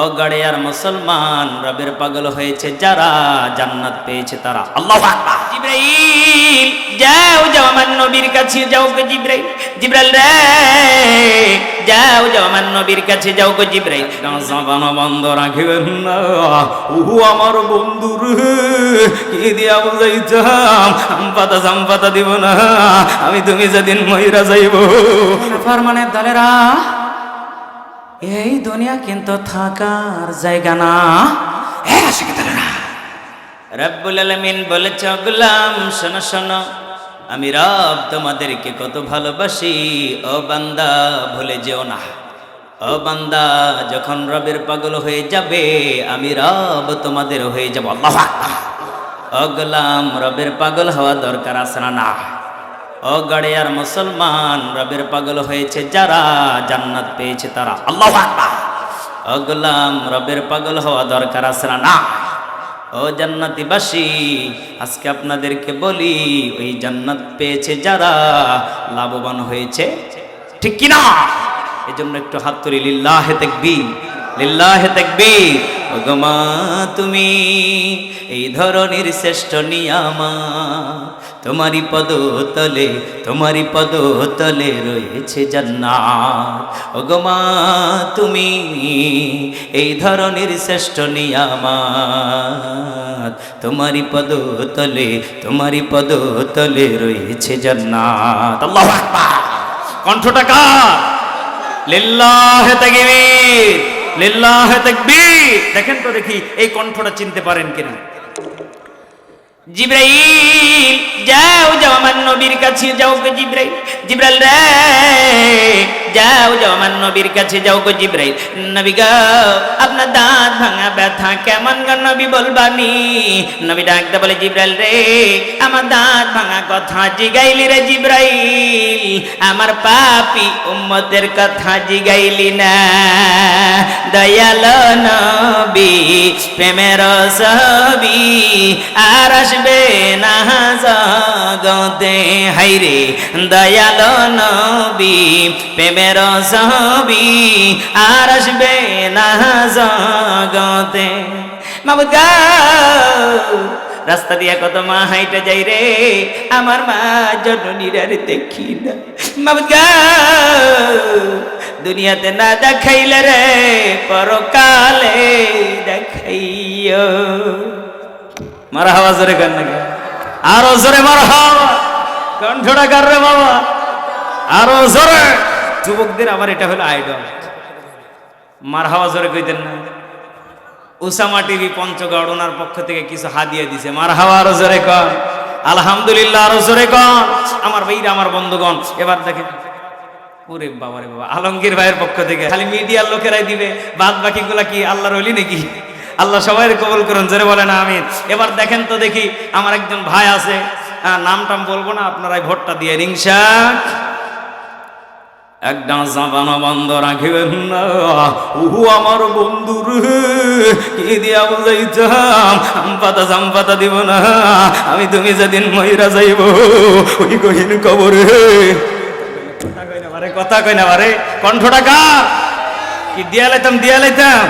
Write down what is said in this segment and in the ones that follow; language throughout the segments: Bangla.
ও গাড়িয়ার মুসলমান রবের পাগল হয়েছে, যারা জান্নাত পেয়েছে তারা। আল্লাহ জিব্রাইল, যাও যাও আমার নবীর কাছে, যাও গো জিব্রাইল। জিব্রাইল রে, যাও যাও আমার নবীর কাছে, যাও গো জিব্রাইল। জাবানো বন্ধ রাখিবেন না। ওহু আমার বন্ধু রে, কি দিয়া বুঝাইতাম? পাতা সাম্পাতা দিব না। আমি তুমি যেদিন মহিরা যাইব। ফারমানের দলেরা এই দুনিয়া কিন্তু থাকার জায়গা না। রব্বুল আলমিন বলেছে গুলাম, শোনো শোনো, আমি রব তোমাদেরকে কত ভালোবাসি। ও বান্দা, ভুলে যেও না। ও বান্দা, যখন রবের পাগল হয়ে যাবে, আমি রব তোমাদের হয়ে যাব। আল্লাহ ও গোলাম, রবের পাগল হওয়া দরকার না না? ও গাড়িয়ার মুসলমান রবের পাগল হয়েছে, যারা জান্নাত পেয়েছে তারা। আল্লাহ। ও গোলাম রবের পাগল হওয়া দরকার আছে না? ও জান্নাতিবাসী, আজকে আপনাদেরকে বলি, ওই জান্নাত পেয়েছে যারা লাভবান হয়েছে। ঠিক কিনা? এই জন্য একটু হাত তুলি, লিল্লাহে দেখবি লিল্লাহে দেখবি গোমা তুমি এই ধরনের শ্রেষ্ঠ নিয়ামা তোমারই পদ তলে তোমারই পদ তলে রয়েছে জান্নাত। ও গোমা তুমি এই ধরনের শ্রেষ্ঠ নিয়ামাত। তোমারই পদ তলে তোমারই পদ তলে রয়েছে জান্নাত। আল্লাহু আকবার। কণ্ঠটা কার? লিল্লাহে তাকবীর লিল্লাহে তাকবীর। দেখেন তো দেখি, এই কণ্ঠটা চিনতে পারেন কিনা? জিব্রাইল যাও যাও আমার নবীর কাছে যাও জিব্রাইল। জিব্রাইল রে যাও যাও, আমার নবীর কাছে যাও গো জিব্রাইল। নবী গো, আপনার দাঁত ভাঙা ব্যথা কেমন গো নবী বলবানি? নবী ডাকতে বলে, জিব্রাইল রে, আমার দাঁত ভাঙা কথা জিগাইলি রে জিব্রাইল। আমার পাপি উম্মতের কথা জিগাইলি না। দয়াল নবী, প্রেমের সবি আর আসবে না জগতে। হাইরে দয়াল নবী, প্রেমের সবি আর আসবে না জগতে। মাবুদা রাস্তা দিয়া কত মা হাইটে যাই রে, আমার মা জননীর আর দেখি না। মাবুদা দুনিয়াতে না দেখাইলে রে, পরকালে দেখাইও। মারা হাওয়া, জোরে কান নাকি? আরও জোরে মারা হাওয়া। কণ্ঠটা কার রে বাবা? আরও জোরে। যুবকদের আবার এটা হলো আইডল মার হাওয়া জোরে কইতেন না। উসামা টিভি, পঞ্চগড়, ওনার পক্ষ থেকে কিছু হাদিয়া দিছে। মার হাওয়া আরও জোরে কন। আলহামদুলিল্লাহ আরও জোরে কন। আমার ভাইরা, আমার বন্ধুগণ, এবার দেখেন। ওরে বাবা রে বাবা, আলমগীর ভাইয়ের পক্ষ থেকে। খালি মিডিয়ার লোকেরাই দিবে। বাদ বাকি গুলা কি আল্লাহর অলি নাকি? আল্লাহ সবাই কবল করুন, জোরে বলেন আমি এবার দেখেন তো দেখি, আমার একজন ভাই আছে। নাম টাম বলব না, আপনারাই ভোটটা দিয়ে রিংসা একটা জাবানো বন্ধ রাখিবেন না। উহু, আমার বন্ধু রে, কি দিয়া বুঝাইতাম? পাতা জামপাতা দিব না। আমি তুমি যেদিন মহিরা যাইব, ওই কহিন কবরে। কথা কই না বারে কণ্ঠটা কার? কি দিয়া লাইতাম দিয়া লাইতাম?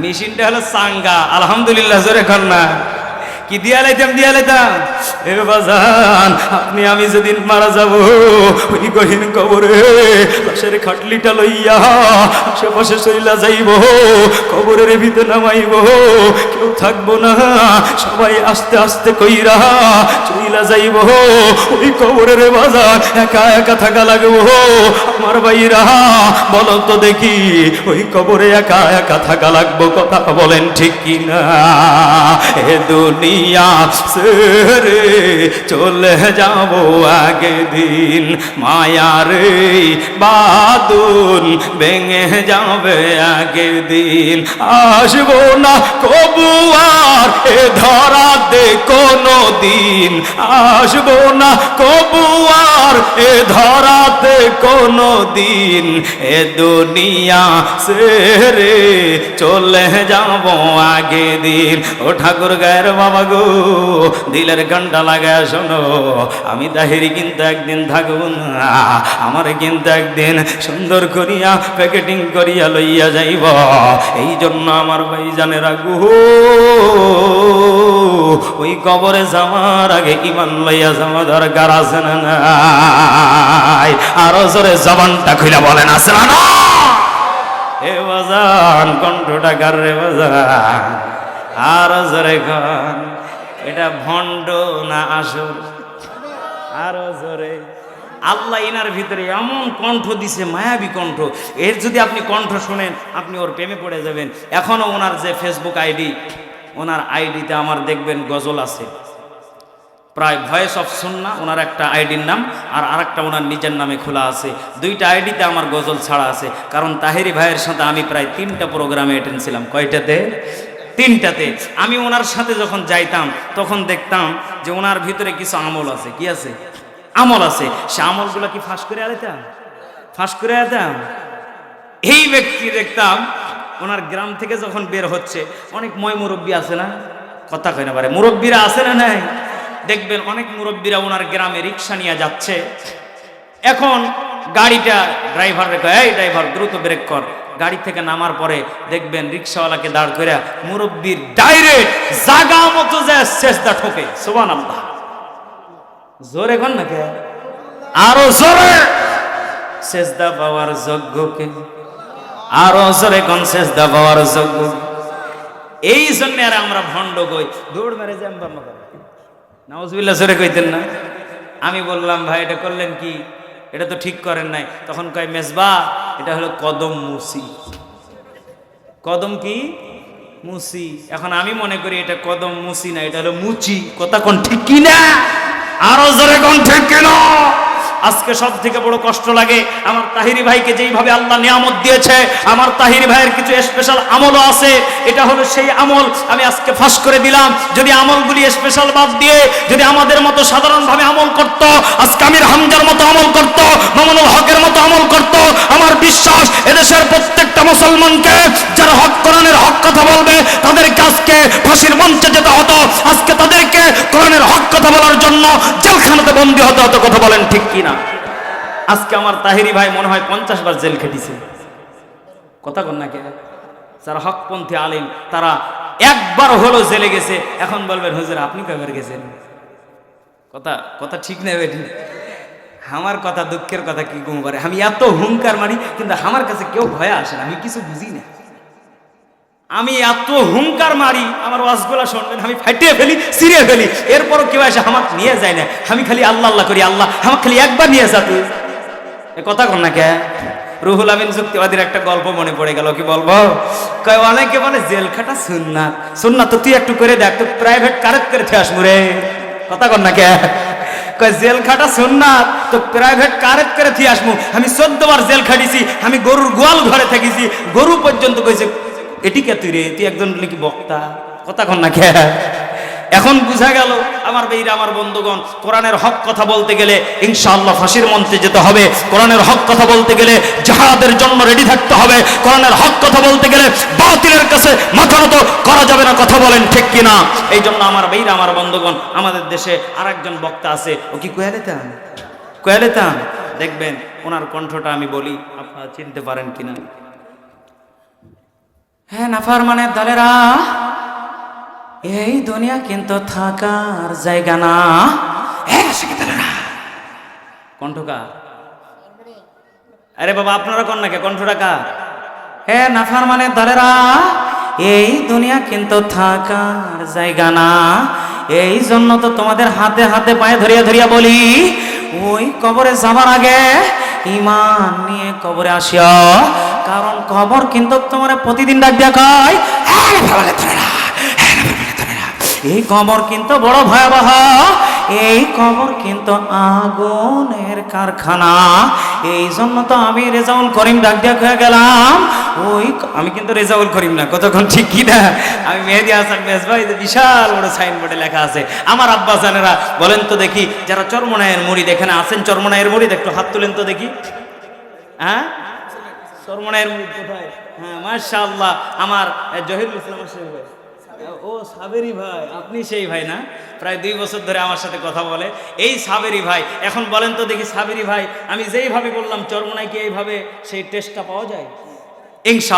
মেশিনটা হলো সাঙ্গা। আলহামদুলিল্লাহ, জোরে না। কি দিয়া লাইতাম দিয়া লাইতাম? এ বাজান আপনি, আমি যেদিন মারা যাব, ওই গহীন কবরে লাশের খাটলিটা লইয়া আশেপাশে চইলা যাইব, কবরের ভিতরে নামাইব, কেউ থাকব না, সবাই আস্তে আস্তে কইরা চইলা যাইব। ওই কবরের বাজার একা একা থাকা লাগবো। আমার ভাইরা, বলো তো দেখি, ওই কবরে একা একা থাকা লাগবো, কথা বলেন ঠিক কিনা? এ দুনিয়া সেরে চলে যাব আগে দিন। মায়ারে বাদুন ভেঙে যাবে আগে দিন। আসব না কবু আর এ ধরাতে কোনো দিন আসব না কবু আর এ ধরাতে কোনো দিন এ দুনিয়া সেরে চলে যাব আগে দিন। ও ঠাকুর গায়ের বাবা গো দিলের ঘণ্টা লাগা শোনো। আমি তাহিরি কিন্তু একদিন থাকব না, আমার কিন্তু একদিন সুন্দর করিয়া, প্যাকেটিং করিয়া লইয়া যাইব। এই জন্য আমার ভাই জানে রাখব ওই কবরে যাওয়ার আগে ইমান লইয়া যাওয়া দরকার আছে না নাই? আরও জোরে জবানটা খুলে বলেন, আছে না এ বাজান, কণ্ঠটা কার রে বাজান? আরও জোরে কন এটা ভণ্ড না আসল? আরও জোরে। আল্লাহ ইনার ভিতরে এমন কণ্ঠ দিছে, মায়াবী কণ্ঠ। এর যদি আপনি কণ্ঠ শুনেন, আপনি ওর প্রেমে পড়ে যাবেন। এখনও ওনার যে ফেসবুক আইডি, ওনার আইডিতে আমার দেখবেন গজল আছে। প্রায় ভয়েস অফ সুন্না ওনার একটা আইডির নাম, আর আরেকটা ওনার নিজের নামে খোলা আছে। দুইটা আইডিতে আমার গজল ছাড়া আছে। কারণ তাহেরি ভাইয়ের সাথে আমি প্রায় তিনটা প্রোগ্রামে অ্যাটেন্ড ছিলাম। কয়টাতে? তিনটাতে। আমি ওনার সাথে যখন যাইতাম, তখন দেখতাম যে ওনার ভিতরে কিছু আমল আছে। কি আছে? আমল আছে। সে আমলগুলো কি ফাঁস করে আলাইতাম ফাঁস করে আলাইতাম এই ব্যক্তি দেখতাম, ওনার গ্রাম থেকে যখন বের হচ্ছে, অনেক ময় মুরব্বী আছে না? কথা কয় না পারে মুরব্বীরা আছে না নাই? দেখবেন অনেক মুরব্বীরা ওনার গ্রামে রিক্সা নিয়ে যাচ্ছে। এখন গাড়িটা ড্রাইভার রেখে এই ড্রাইভার, দ্রুত ব্রেক কর। গাড়ি থেকে নামার পরে দেখবেন রিক্সাওয়ালাকে দাঁড় করে মুরব্বীর ডাইরেক্ট জাগা মতো যে শেষদা ঠোকে। সোবান আল্লাহ জোরে কন না কে আরও জোরে। শেষদা পাওয়ার যোগ্যকে আরও জোরে কন শেষদা পাওয়ার যজ্ঞ এই জন্য আর আমরা ভণ্ড কই। দৌড় মেরে যাম বাম্মা জোরে কইতেন না? আমি বললাম, ভাই, এটা করলেন কি? এটা তো ঠিক করেন নাই। তখন কয়, মেজবা, এটা হলো কদম মুসি। কদম কি? মুসি। এখন আমি মনে করি এটা কদম মুসি না, এটা হলো মুচি। কথা কোন ঠিক কিনা? আরও জোরে কোন ঠিক কিনা? আজকে সব থেকে বড় কষ্ট লাগে। আমার তাহিরি ভাইকে যেইভাবে আল্লাহ নিয়ামত দিয়েছে, আমার তাহির ভাইয়ের কিছু স্পেশাল আমলও আছে। এটা হলো সেই আমল আমি আজকে ফাঁস করে দিলাম। যদি আমলগুলি স্পেশাল বাদ দিয়ে যদি আমাদের মতো সাধারণভাবে আমল করত, আজকে আমির হামজার মতো আমল করত, মামুনুল হকের মতো আমল বিশ্বাস এদেশের প্রত্যেকটা মুসলমানকে যারা হক কোরআনের হক কথা বলবে তাদের কাজকে ফাঁসির মঞ্চে যেতে হতো। আজকে তাদেরকে কোরআনের হক কথা বলার জন্য জেলখানাতে বন্দী হতে হতো, কথা বলেন ঠিক কিনা? আজকে আমার তাহিরি ভাই মনে হয় পঞ্চাশ বার জেল খেটেছে। কথা কন না কে যারা হকপন্থী আলিম, তারা একবার হলো জেলে গেছে, এখন বলবেন হুজুর, আপনি কয়বার গেছেন? কথা কথা ঠিক নেই বেটি। আমার কথা, দুঃখের কথা কি কম পারে আমি এত হুঙ্কার মারি, কিন্তু আমার কাছে কেউ ভয় আসে না, আমি কিছু বুঝি না। আমি এত হুঙ্কার মারি, আমার ওয়াজগুলা শুনবেন, আমি ফাটিয়ে ফেলি সিরিয়ে ফেলি, এরপরও কেউ এসে আমার নিয়ে যায় না। আমি খালি আল্লাহ আল্লাহ করি, আল্লাহ আমার খালি একবার নিয়ে যা তুই। কথা কর না কে? রুহুল আমিন যুক্তিবাদীর একটা গল্প মনে পড়ে গেল, কি বলব? কয়, অনেকে বলে জেল খাটা সুন্নাত। সুন্নাত তো তুই একটু করে দেখ তো প্রাইভেট কারেক্ট করে থে আসব রে। কথা কর না কে? জেল খাটা সুন্নাত? তো প্রাইভেট কারেক্ট করে থি আসমু। আমি চোদ্দ বার জেল খাটিছি, আমি গরুর গোয়াল ঘরে থেকেছি। গরু পর্যন্ত কইছে, এটি কে তুই রে? তুই একজন নাকি বক্তা? কথা কন না কে? এখন বুঝা গেল, আমার বেইরা আমার বন্ধুগণ, কোরআনের হক কথা বলতে গেলে ইনশাআল্লাহ ফাঁসির মঞ্চে যেতে হবে। কোরআনের হক কথা বলতে গেলে জাহাদের জন্য রেডি থাকতে হবে। কোরআনের হক কথা বলতে গেলে বাতিলের কাছে মাথা নত করা যাবে না, কথা বলেন ঠিক কিনা? এই জন্য আমার বেইরা আমার বন্ধুগণ, আমাদের দেশে আরেকজন বক্তা আছে। ও কি কোয়ালেতাম কোয়ালেতাম দেখবেন, ওনার কণ্ঠটা আমি বলি, আপনারা চিনতে পারেন কিনা? হ্যাঁ নাফার মানে দলেরা এই দুনিয়া কিন্তু থাকার জায়গা না। হ্যাঁ আশিকি দলেরা কণ্ঠকা আরে বাবা, আপনারা কন নাকি? কণ্ঠটা কা হে নাফার মানে দলেরা, এই দুনিয়া কিন্তু থাকার জায়গা না। এই জন্য তো তোমাদের হাতে হাতে পায়ে ধরিয়া ধরিয়া বলি, ওই কবরে যাবার আগে ইমান নিয়ে কবরে আসিয়া, কারণ কবর কিন্তু তোমার প্রতিদিন ডাক দিয়া কয় "হ্যাঁ, নাফার মানে দলেরা, হ্যাঁ, নাফার মানে দলেরা।" এই কবর কিন্তু বড় ভয়াবহ। এই কবর কিন্তু আগুনের কারখানা। এই জন্য তো আমি রেজাউল করিম ডাক দিয়া হয়ে গেলাম, ওই আমি কিন্তু রেজাউল করিম না, কতক্ষণ ঠিক কি না? আমি মেহেদি হাসান মেজ ভাই বিশাল বড় সাইনবোর্ডে লেখা আছে। আমার আব্বা জানেরা বলেন তো দেখি, যারা চরমনায়ের মুড়ি এখানে আছেন চরমনায়ের মুড়ি একটু হাত তুলেন তো দেখি। হ্যাঁ? সরমনের মুড়ি কোথায়? হ্যাঁ মাশাআল্লাহ, আমার জহিরুল ইসলাম ও সাবেরি ভাই, আপনি সেই ভাই না? প্রায় দুই বছর ধরে আমার সাথে কথা বলে। এই সাবেরি ভাই, এখন বলেন তো দেখি সাবেরি ভাই, আমি যেইভাবে বললাম চরমনায় কি এইভাবে সেই টেস্টটা পাওয়া যায়? ইনশা